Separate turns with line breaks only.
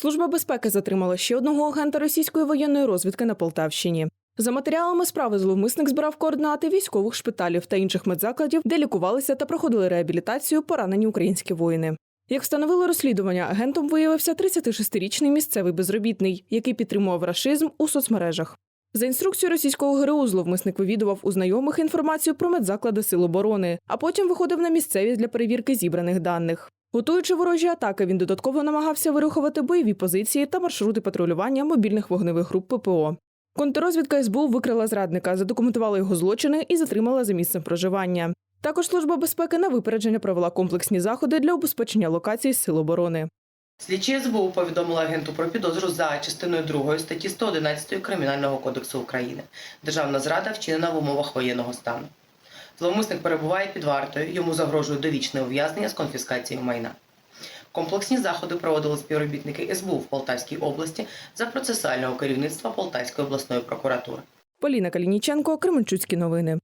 Служба безпеки затримала ще одного агента російської воєнної розвідки на Полтавщині. За матеріалами справи зловмисник збирав координати військових шпиталів та інших медзакладів, де лікувалися та проходили реабілітацію поранені українські воїни. Як встановило розслідування, агентом виявився 36-річний місцевий безробітний, який підтримував рашизм у соцмережах. За інструкцією російського ГРУ зловмисник вивідував у знайомих інформацію про медзаклади Сил оборони, а потім виходив на місцевість для перевірки зібраних даних. Готуючи ворожі атаки, він додатково намагався вирухувати бойові позиції та маршрути патрулювання мобільних вогневих груп ППО. Контррозвідка СБУ викрила зрадника, задокументувала його злочини і затримала за місцем проживання. Також служба безпеки на випередження провела комплексні заходи для убезпечення локацій Сил оборони.
Слідчі СБУ повідомили агенту про підозру за частиною 2 статті 111 Кримінального кодексу України. Державна зрада вчинена в умовах воєнного стану. Зловмисник перебуває під вартою, йому загрожує довічне ув'язнення з конфіскацією майна. Комплексні заходи проводили співробітники СБУ в Полтавській області за процесуального керівництва Полтавської обласної прокуратури.
Поліна Калініченко, Кременчуцькі новини.